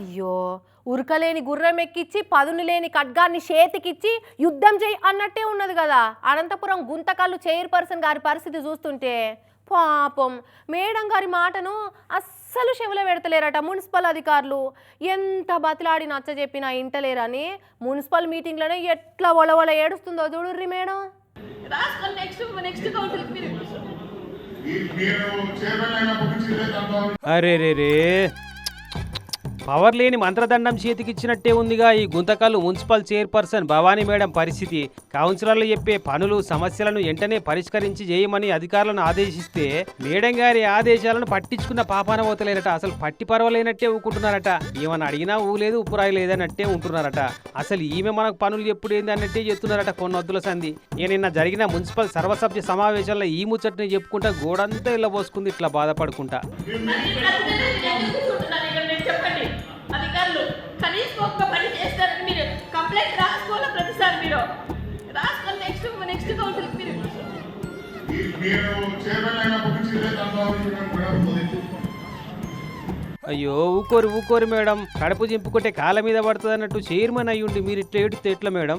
అయ్యో ఉరకలేని గుర్రం ఎక్కిచ్చి పదును లేని ఖడ్గాన్ని చేతికిచ్చి యుద్ధం చేయి అన్నట్టే ఉన్నది కదా. అనంతపురం గుంతకల్లు చైర్పర్సన్ గారి పరిస్థితి చూస్తుంటే పాపం. మేడం గారి మాటను అస్సలు చెవులో పెడతలేరట మున్సిపల్ అధికారులు. ఎంత బతిలాడి నచ్చ చెప్పినా ఇంటలేరని మున్సిపల్ మీటింగ్లోనే ఎట్లా ఒలవల ఏడుస్తుందో చూడుర్రి మేడం. అరే రే రే పవర్ లేని మంత్రదండం చేతికిచ్చినట్టే ఉందిగా ఈ Guntakal municipal chairperson Bhavani madam పరిస్థితి. కౌన్సిలర్లు చెప్పే పనులు సమస్యలను వెంటనే పరిష్కరించి చేయమని అధికారులను ఆదేశిస్తే మేడం గారి ఆదేశాలను పట్టించుకున్న పాపాన పోతలేరట అసలు పట్టి పర్వలేనట్టే ఊకుంటున్నారట. ఏమని అడిగినా ఊలేదు ఉప్పురాయి లేదన్నట్టే ఉంటున్నారట. అసలు ఈమె మనకు పనులు ఎప్పుడు ఏంది అన్నట్టే చెప్తున్నారట కొన్నొద్దుల సంధి. నేను నిన్న జరిగిన మున్సిపల్ సర్వసభ్య సమావేశంలో ఈ ముచ్చట్ని చెప్పుకుంటా గోడంతా ఇలా పోసుకుంది ఇట్లా బాధపడుకుంటా. కంప్లైంట్ రాసుకోవాలి ప్రతిసారి మీరు రాసుకోండి నెక్స్ట్ నెక్స్ట్ కౌంటర్ మీరు. ఈ- మీరు చైర్మన్ అయినప్పటి నుంచి ఇదే దండం మేడం అయ్యో ఊకోరు ఊకోరు మేడం. కడుపు చింపుకుంటే కాళ్ళ మీద పడుతుంది అన్నట్టు చైర్మన్ అయ్యుండి మీరు ఇట్లా ఏడితే ఎట్లా మేడం?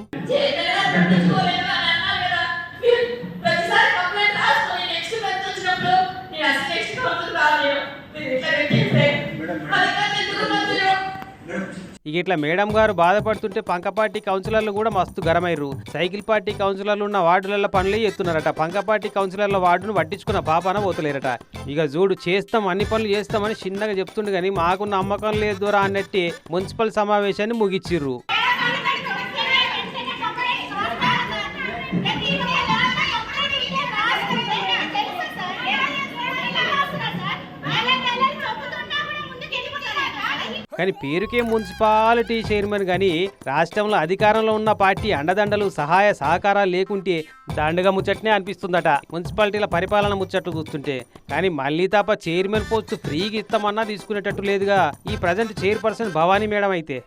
ఇక ఇట్లా మేడం గారు బాధపడుతుంటే పంకపాటి కౌన్సిలర్లు కూడా మస్తు గరమైరు సైకిల్ పార్టీ కౌన్సిలర్లు ఉన్న వార్డులలో పనులే ఎత్తున్నారట పంకపాటి కౌన్సిలర్ల వార్డును పట్టించుకున్న పాపన పోతలేరట. ఇక చూడు చేస్తాం అన్ని పనులు చేస్తామని చిన్నగా చెప్తుండే కానీ మాకు నమ్మకం లేదు అన్నట్టు అన్నట్టే మున్సిపల్ సమావేశాన్ని ముగిచ్చిర్రు. కానీ పేరుకే మున్సిపాలిటీ చైర్మన్ కానీ రాష్ట్రంలో అధికారంలో ఉన్న పార్టీ అండదండలు సహాయ సహకారాలు లేకుంటే దండగా ముచ్చట్నే అనిపిస్తుందట. మున్సిపాలిటీల పరిపాలన ముచ్చట్లు చూస్తుంటే. కానీ మళ్ళీ తప్ప చైర్మన్ పోస్ట్ ఫ్రీగా ఇస్తామన్నా తీసుకునేటట్టు లేదుగా. ఈ ప్రజెంట్ చైర్పర్సన్ భవానీ మేడం అయితే.